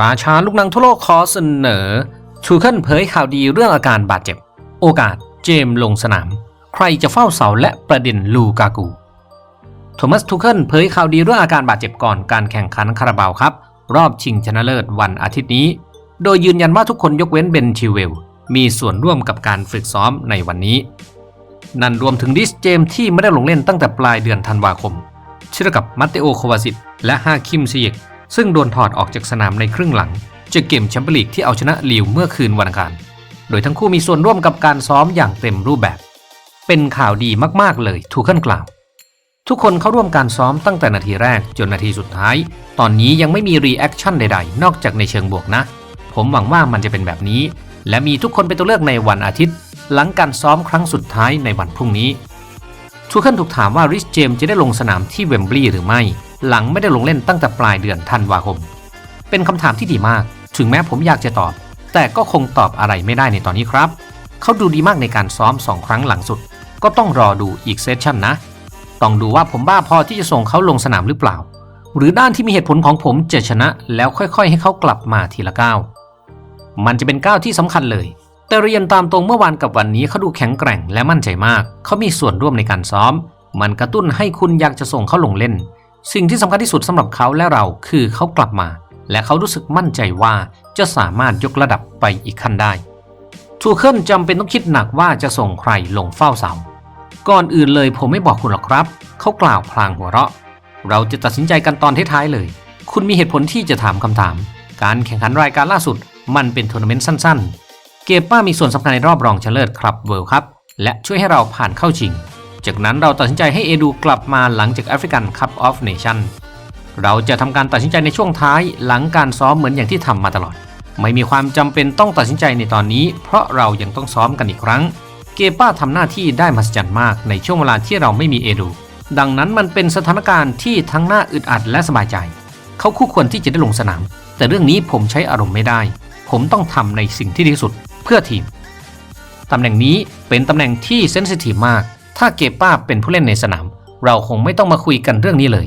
ราชาลูกนังทั่วโลกขอเสนอทูเคิลเผยข่าวดีเรื่องอาการบาดเจ็บ โอกาสเจมส์ลงสนาม ใครจะเฝ้าเสาและประเด็นลูกากู โทมัสทูเคิลเผยข่าวดีเรื่องอาการบาดเจ็บก่อนการแข่งขันคาราบาวครับ รอบชิงชนะเลิศวันอาทิตย์นี้ โดยยืนยันว่าทุกคนยกเว้นเบนชิเวล มีส่วนร่วมกับการฝึกซ้อมในวันนี้ นั่นรวมถึงดิสเจมส์ที่ไม่ได้ลงเล่นตั้งแต่ปลายเดือนธันวาคมเชื่อกับมัตเตโอโควาซิตและฮาคิมซิเยก ซึ่งโดนถอดออกจากสนามในครึ่งหลังจากเกมแชมเปี้ยนลีกที่เอาชนะลิวเมื่อคืนวันอังคาร โดยทั้งคู่มีส่วนร่วมกับการซ้อมอย่างเต็มรูปแบบ เป็นข่าวดีมากๆเลยทูเคิลกล่าว ทุกคนเข้าร่วมการซ้อมตั้งแต่นาทีแรกจนนาทีสุดท้าย ตอนนี้ยังไม่มีรีแอคชั่นใดๆ นอกจากในเชิงบวกนะ ผมหวังว่ามันจะเป็นแบบนี้ และมีทุกคนเป็นตัวเลือกในวันอาทิตย์ หลังการซ้อมครั้งสุดท้ายในวันพรุ่งนี้ทูเคิลถูกถามว่าริชเจมส์จะได้ลงสนามที่เวมบลีย์หรือไม่ หลังไม่ได้ลงเล่นตั้งแต่ปลายเดือนธันวาคม เป็นคำถามที่ดีมาก ถึงแม้ผมอยากจะตอบ แต่ก็คงตอบอะไรไม่ได้ในตอนนี้ครับ เขาดูดีมากในการซ้อมสองครั้งหลังสุด ก็ต้องรอดูอีกเซสชั่นนะ ต้องดูว่าผมบ้าพอที่จะส่งเขาลงสนามหรือเปล่า หรือด้านที่มีเหตุผลของผมจะชนะ แล้วค่อยๆ ให้เขากลับมาทีละก้าว มันจะเป็นก้าวที่สำคัญเลยแต่เรียนตามตรงเมื่อวานกับวันนี้เขาดูแข็งแกร่งและมั่นใจมาก เขามีส่วนร่วมในการซ้อม มันกระตุ้นให้คุณอยากจะส่งเขาลงเล่น สิ่งที่สำคัญที่สุดสำหรับเขาและเราคือเขากลับมา และเขารู้สึกมั่นใจว่าจะสามารถยกระดับไปอีกขั้นได้ทูเคิลจำเป็นต้องคิดหนักว่าจะส่งใครลงเฝ้าเสา ก่อนอื่นเลยผมไม่บอกคุณหรอกครับ เขากล่าวพลางหัวเราะ เราจะตัดสินใจกันตอนท้ายๆเลย คุณมีเหตุผลที่จะถามคำถาม การแข่งขันรายการล่าสุด มันเป็นทัวร์นาเมนต์สั้น ๆ เกมป้ามีส่วนสำคัญในรอบรองชนะเลิศครับเวิลด์ครับและช่วยให้เราผ่านเข้าชิง จากนั้นเราตัดสินใจให้เอดูกลับมาหลังจากแอฟริกันคัพออฟเนชั่นเราจะทำการตัดสินใจในช่วงท้ายหลังการซ้อมเหมือนอย่างที่ทำมาตลอด ไม่มีความจำเป็นต้องตัดสินใจในตอนนี้ เพราะเรายังต้องซ้อมกันอีกครั้ง เกป้าทำหน้าที่ได้มหัศจรรย์มากในช่วงเวลาที่เราไม่มีเอดู ดังนั้นมันเป็นสถานการณ์ที่ทั้งน่าอึดอัดและสบายใจ เขาคู่ควรที่จะได้ลงสนาม แต่เรื่องนี้ผมใช้อารมณ์ไม่ได้ ผมต้องทำในสิ่งที่ดีที่สุดเพื่อทีมตำแหน่งนี้เป็นตำแหน่งที่เซนซิทีฟมาก ถ้าเกป้าเป็นผู้เล่นในสนาม เราคงไม่ต้องมาคุยกันเรื่องนี้เลย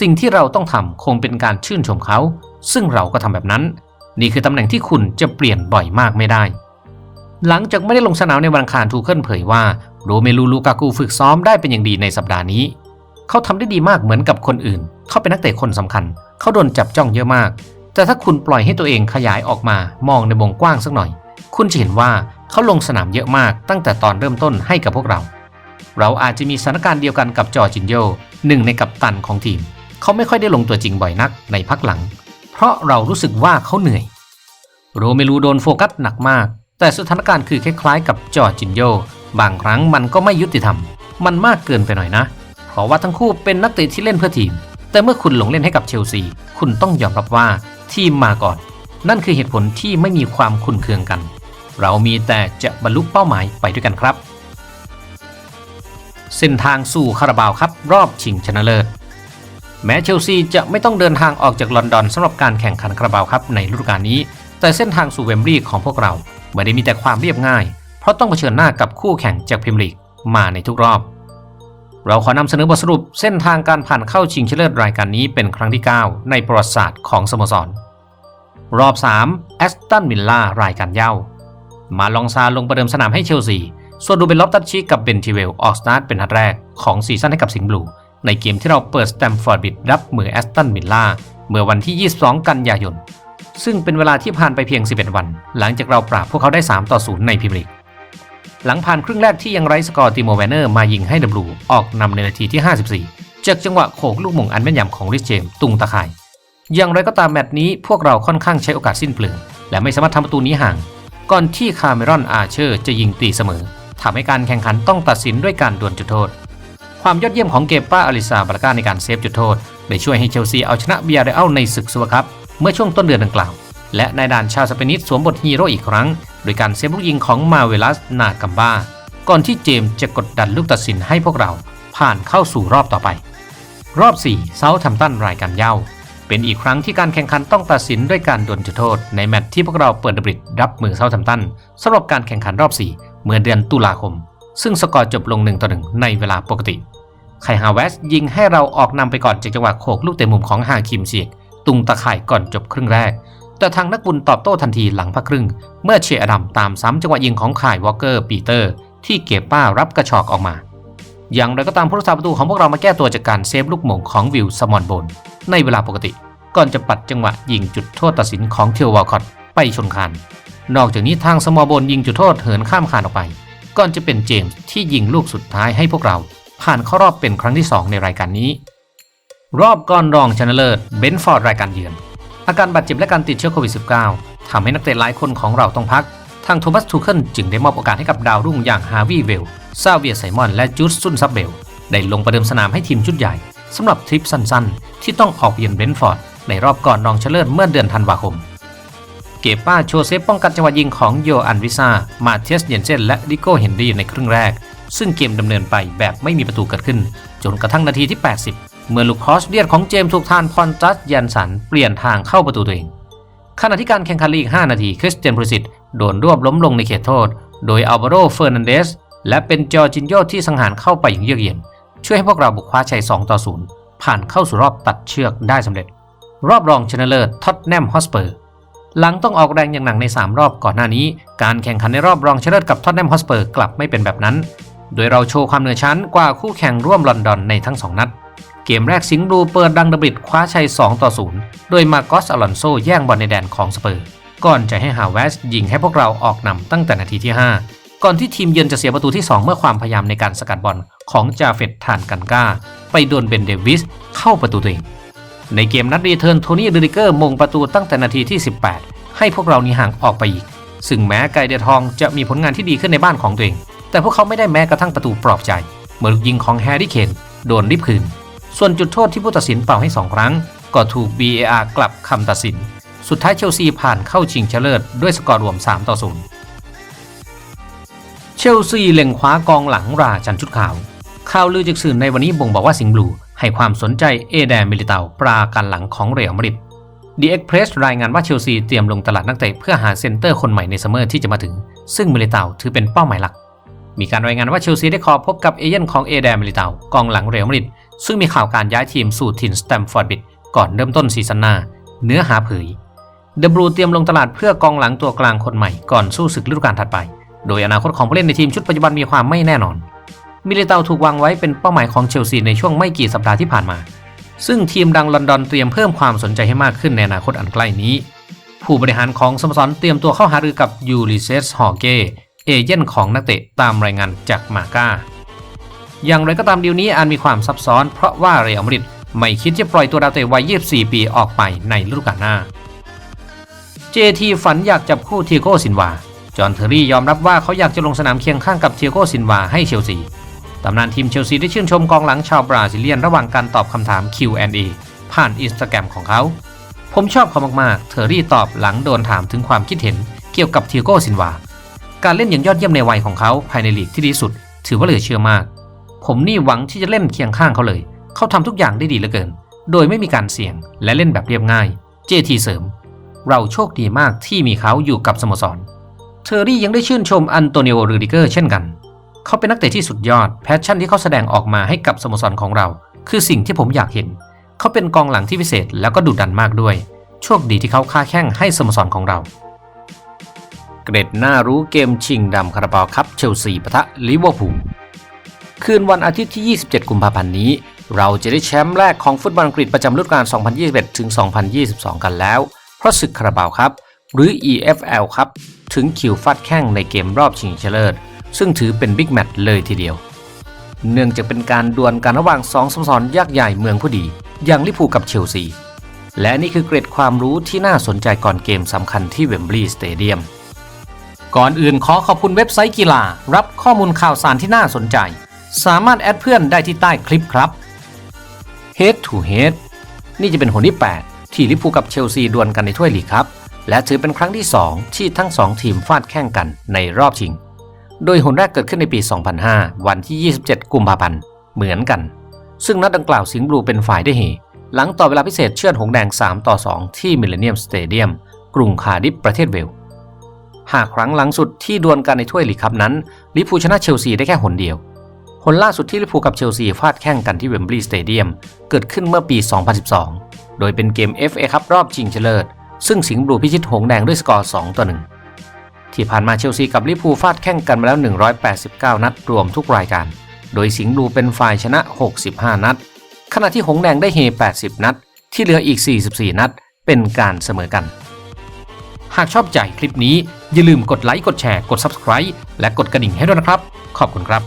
สิ่งที่เราต้องทำคงเป็นการชื่นชมเขา ซึ่งเราก็ทำแบบนั้น นี่คือตำแหน่งที่คุณจะเปลี่ยนบ่อยมากไม่ได้ หลังจากไม่ได้ลงสนามในวันคารทูเคิลเผยว่าโรเมลูลูกากูฝึกซ้อมได้เป็นอย่างดีในสัปดาห์นี้ เขาทำได้ดีมากเหมือนกับคนอื่น เขาเป็นนักเตะคนสำคัญ เขาโดนจับจ้องเยอะมาก แต่ถ้าคุณปล่อยให้ตัวเองขยายออกมามองในวงกว้างสักหน่อย คุณจะเห็นว่าเขาลงสนามเยอะมากตั้งแต่ตอนเริ่มต้นให้กับพวกเรา เราอาจจะมีสถานการณ์เดียวกันกับจอร์จินโยหนึ่งในกัปตันของทีม เขาไม่ค่อยได้ลงตัวจริงบ่อยนักในพักหลัง เพราะเรารู้สึกว่าเขาเหนื่อยโรเมลูโดนโฟกัสหนักมาก แต่สถานการณ์คือคล้ายๆ กับจอร์จินโยบางครั้งมันก็ไม่ยุติธรรม มันมากเกินไปหน่อยนะ เพราะว่าทั้งคู่เป็นนักเตะที่เล่นเพื่อทีม แต่เมื่อคุณลงเล่นให้กับเชลซี คุณต้องยอมรับว่าทีมมาก่อน นั่นคือเหตุผลที่ไม่มีความคุนเคืองกัน เรามีแต่จะบรรลุเป้าหมายไปด้วยกันครับ เส้นทางสู่คาราบาวครับรอบชิงชนะเลิศ แม้เชลซีจะไม่ต้องเดินทางออกจากลอนดอนสำหรับการแข่งขันคาราบาวครับในฤดูกาลนี้ แต่เส้นทางสู่เวมบลีย์ของพวกเราไม่ได้มีแต่ความเรียบง่าย เพราะต้องเผชิญหน้ากับคู่แข่งจากพรีเมียร์ลีกมาในทุกรอบ เราขอนำเสนอบทสรุปเส้นทางการผ่านเข้าชิงชนะเลิศรายการนี้เป็นครั้งที่ 9 ในประวัติศาสตร์ของสโมสร รอบ3แอสตันวิลล่ารายการเย้ามาลองซาลงประเดิมสนามให้เชลซี ส่วนดูเบนลอฟตัชชิกับเบนทิเวลออกสตาร์ทเป็นนัดแรกของซีซั่นให้กับสิงห์บลู ในเกมที่เราเปิดสแตมฟอร์ดบิดรับมือแอสตันวิลล่าเมื่อวันที่ 22 กันยายน ซึ่งเป็นเวลาที่ผ่านไปเพียง 11 วัน หลังจากเราปราบพวกเขาได้ 3 ต่อ 0 ในพรีเมียร์ลีกหลังผ่านครึ่งแรกที่ยังไร้สกอร์ติโมแวนเนอร์มายิงให้ดับลูออกนำในนาทีที่ 54 จากจังหวะโขกลูกม่งอันแม่นยำของริชเจมตุงตะข่าย อย่างไรก็ตามแมตช์นี้พวกเราค่อนข้างใช้โอกาสสิ้นเปลืองและไม่สามารถทำประตูนี้ห่าง ก่อนที่คาเมรอนอาเชอร์จะยิงตีเสมอ ทำให้การแข่งขันต้องตัดสินด้วยการดวลจุดโทษ ความยอดเยี่ยมของเกป้าอลิซาบาราก้าในการเซฟจุดโทษได้ช่วยให้เชลซีเอาชนะเบียร์เอัลในศึกซูเปอร์คัพเมื่อช่วงต้นเดือนดังกล่าว และนายด่านชาวสเปนิสสวมบทฮีโร่อีกครั้ง โดยการเซฟลูกยิงของมาเวลัสนากัมบาก่อนที่เจมส์จะกดดันลูกตัดสินให้พวกเราผ่านเข้าสู่รอบต่อไป รอบ 4 เซาท์แฮมป์ตันรายการเย้า เป็นอีกครั้งที่การแข่งขันต้องตัดสินด้วยการดวลจุดโทษ ในแมตช์ที่พวกเราเปิดดับริดรับมือเซาท์แฮมป์ตันสำหรับการแข่งขันรอบ 4 เมื่อเดือนตุลาคม ซึ่งสกอร์จบลง1ต่อ1ในเวลาปกติ ไคฮาเวสยิงให้เราออกนำไปก่อนจากจังหวะโขกลูกเตะมุมของฮาคิมเซียกตุงตะข่ายก่อนจบครึ่งแรก แต่ทางนักบุญตอบโต้ทันทีหลังพักครึ่ง เมื่อเชียร์อดัมตามซ้ำจังหวะยิงของข่ายวอลเกอร์ปีเตอร์ ที่เก็บป้ารับกระชอกออกมา อย่างไรก็ตามผู้รักษาประตูของพวกเรามาแก้ตัวจากการเซฟลูกหม่งของวิลสมอนโบนในเวลาปกติ ก่อนจะปัดจังหวะยิงจุดโทษตัดสินของเทียววอลคอตไปชนคาน นอกจากนี้ทางสมอบนยิงจุดโทษเหินข้ามคานออกไป ก่อนจะเป็นเจมส์ที่ยิงลูกสุดท้ายให้พวกเรา ผ่านเข้ารอบเป็นครั้งที่ 2 ในรายการนี้ รอบก่อนรองชนะเลิศเบนฟอร์ดรายการเยือน อาการบาดเจ็บและการติดเชื้อโควิด -19 ทำให้นักเตะหลายคนของเราต้องพัก ทางโทมัสทูเคิลจึงได้มอบโอกาสให้กับดาวรุ่งอย่างฮาวิเวลซาเวียไซมอน และจูดซุนซับเบลได้ลงประเดิมสนามให้ทีมชุดใหญ่สำหรับทริปสั้นๆ ที่ต้องออกเยือนเบนท์ฟอร์ดในรอบก่อนรองชนะเลิศเมื่อเดือนธันวาคม เกป้าโชเซฟป้องกันจังหวะยิงของโยอันวิซามาเทสเยนเซนและดิโก้เฮนรีในครึ่งแรก ซึ่งเกมดำเนินไปแบบไม่มีประตูเกิดขึ้น จนกระทั่งนาทีที่ 80 เมื่อลูกคอสเลียดของเจมส์ถูกทานพรจัสยันสันเปลี่ยนทางเข้าประตูตัวเองขณะที่การแข่งขันลีก 5 นาที คริสเตียนบริสิตโดนรวบล้มลงในเขตโทษ โดยอัลวาโรเฟอร์นันเดสและเป็นจอร์จินโยที่สังหารเข้าไปอย่างเยือกเย็น ช่วยให้พวกเราบุกคว้าชัย 2 ต่อ 0 ผ่านเข้าสู่รอบตัดเชือกได้สำเร็จ รอบรองชนะเลิศท็อตแนมฮอสเปอร์ หลังต้องออกแรงอย่างหนักใน 3 รอบก่อนหน้านี้ การแข่งขันในรอบรองชนะเลิศกับท็อตแนมฮอสเปอร์กลับไม่เป็นแบบนั้น โดยเราโชว์ความเหนือชั้นกว่าคู่แข่งร่วมลอนดอนในทั้ง 2 นัด เกมแรกสิงห์บลูเปิดดังดบิดคว้าชัย 2 ต่อ 0 โดยมาโกสอลอนโซแย่งบอลในแดนของสเปอร์ ก่อนจะให้ฮาวเวสยิงให้พวกเราออกนำตั้งแต่นาทีที่ 5 ก่อนที่ทีมเยือนจะเสียประตูที่ 2 เมื่อความพยายามในการสกัดบอลของจาเฟตทานกันกาไปโดนเบนเดวิสเข้าประตูตัวเอง ในเกมนัดรีเทิร์นโทนี่เดริเกอร์มงประตูตั้งแต่นาทีที่ 18 ให้พวกเรานีห่างออกไปอีก ซึ่งแม้ไกเดทองจะมีผลงานที่ดีขึ้นในบ้านของตัวเอง แต่พวกเขาไม่ได้แม้กระทั่งประตูปลอบใจ เมื่อลูกยิงของแฮร์รี่เคนโดนริบคืน ส่วนจุดโทษที่ผู้ตัดสินเป่าให้ 2 ครั้ง ก็ถูก VAR กลับคำตัดสิน สุดท้ายเชลซีผ่านเข้าชิงชนะเลิศด้วยสกอร์รวม 3 ต่อ 0 เชลซีเล็งคว้ากองหลังราชันชุดขาวข่าวลือจากสื่อในวันนี้บ่งบอกว่าสิงห์บลู ให้ความสนใจเอแดนมิลิเตาปราการหลังของเรอัลมาดริดดีเอ็กเพรสรายงานว่าเชลซีเตรียมลงตลาดนักเตะเพื่อหาเซนเตอร์คนใหม่ในซัมเมอร์ที่จะมาถึง ซึ่งมิลิเตาถือเป็นเป้าหมายหลัก มีการรายงานว่าเชลซีได้ขอพบกับเอเย่นของเอแดนมิลิเตากองหลังเรอัลมาดริดซึ่งมีข่าวการย้ายทีมสู่ถิ่นสแตมฟอร์ดบิดก่อนเริ่มต้นซีซั่นหน้า เนื้อหาเผยเดบรูเตรียมลงตลาดเพื่อกองหลังตัวกลางคนใหม่ก่อนสู้ศึกฤดูกาลถัดไป โดยอนาคตของผู้เล่นในทีมชุดปัจจุบันมีความไม่แน่นอน มิเลเตาถูกวางไว้เป็นเป้าหมายของเชลซีในช่วงไม่กี่สัปดาห์ที่ผ่านมา ซึ่งทีมดังลอนดอนเตรียมเพิ่มความสนใจให้มากขึ้นในอนาคตอันใกล้นี้ ผู้บริหารของสโมสรเตรียมตัวเข้าหารือกับยูริเซสฮอเกเอเย่นของนักเตะตามรายงานจากมาก้า อย่างไรก็ตามดีลนี้อาจมีความซับซ้อนเพราะว่าเรอัลมาดริดไม่คิดจะปล่อยตัวดาวเตะวัย 24 ปีออกไปในฤดูกาลหน้า เจทีฝันอยากจับคู่เทียโกซินวา จอห์นเทอร์รี่ยอมรับว่าเขาอยากจะลงสนามเคียงข้างกับเทียโกซินวาให้เชลซี ตำนานทีมเชลซีได้ชื่นชมกองหลังชาวบราซิเลียนระหว่างการตอบคำถาม Q&A ผ่านอินสตาแกรมของเขา ผมชอบเขามากๆ เทอรี่ตอบหลังโดนถามถึงความคิดเห็นเกี่ยวกับเทียโกซินวา การเล่นอย่างยอดเยี่ยมในวัยของเขาภายในลีกที่ดีสุด ถือว่าเหลือเชื่อมาก ผมนี่หวังที่จะเล่นเคียงข้างเขาเลย เขาทำทุกอย่างได้ดีเหลือเกิน โดยไม่มีการเสี่ยงและเล่นแบบเรียบง่าย เจทีเสริม เราโชคดีมากที่มีเขาอยู่กับสโมสร เทอร์รี่ยังได้ชื่นชมอันโตนิโอรูดิเกอร์เช่นกัน เขาเป็นนักเตะที่สุดยอด แพชชั่นที่เขาแสดงออกมาให้กับสโมสรของเรา คือสิ่งที่ผมอยากเห็น เขาเป็นกองหลังที่พิเศษแล้วก็ดุดันมากด้วย โชคดีที่เขาค้าแข้งให้สโมสรของเรา เกรดน้ารู้เกมชิงดำคาราบาวครับเชลซีปะทะลิเวอร์พูลคืนวันอาทิตย์ที่ 27 กุมภาพันธ์นี้ เราจะได้แชมป์แรกของฟุตบอลอังกฤษประจำฤดูกาล 2021 ถึง 2022 กันแล้ว เพราะศึกคาราบาวครับ หรือ EFL ครับ ถึงคิวฟาดแข้งในเกมรอบชิงชนะเลิศ ซึ่งถือเป็นบิ๊กแมตช์เลยทีเดียว เนื่องจากเป็นการดวลกันระหว่างสองสโมสรยักษ์ใหญ่เมืองผู้ดี อย่างลิเวอร์พูกับเชลซี และนี่คือเกร็ดความรู้ที่น่าสนใจก่อนเกมสำคัญที่เวมบลีย์สเตเดียมก่อนอื่นขอขอบคุณเว็บไซต์กีฬา รับข้อมูลข่าวสารที่น่าสนใจ สามารถแอดเพื่อนได้ที่ใต้คลิปครับ Head to Head นี่จะเป็นหนที่ 8 ที่ลิเวอร์พูกับเชลซีดวลกันในถ้วยลีกครับ และถือเป็นครั้งที่ 2 ที่ทั้ง 2 ทีมฟาดแข่งกันในรอบชิง โดยหนแรกเกิดขึ้นในปี 2005 วันที่ 27 กุมภาพันธ์ เหมือนกัน ซึ่งนัดดังกล่าวสิงห์บลูเป็นฝ่ายได้เฮหลังต่อเวลาพิเศษเชื่อดหงแดง 3 ต่อ 2 ที่มิลเลนเนียมสเตเดียมกรุงคาดิฟประเทศเวลส์หากครั้งหลังสุดที่ดวลกันในถ้วยลีกครับนั้นลิพูชนะเชลซีได้แค่หนเดียวผลล่าสุดที่ลิพูกับเชลซีฟาดแข่งกันที่เวมบลีย์สเตเดียมเกิดขึ้นเมื่อปี 2012 โดยเป็นเกม FA ครับรอบชิงชนะเลิศซึ่งสิงห์บลูพิชิตหงแดงด้วยสกอร์ 2 ต่อ 1 ที่ผ่านมาเชลซีกับลิเวอร์พูลฟาดแข่งกันมาแล้ว 189 นัดรวมทุกรายการ โดยสิงห์บลูเป็นฝ่ายชนะ 65 นัด ขณะที่หงแดงได้เฮ 80 นัด ที่เหลืออีก 44 นัด เป็นการเสมอกัน หากชอบใจคลิปนี้อย่าลืมกดไลค์กดแชร์กด Subscribe และกดกระดิ่งให้ด้วยนะครับ ขอบคุณครับ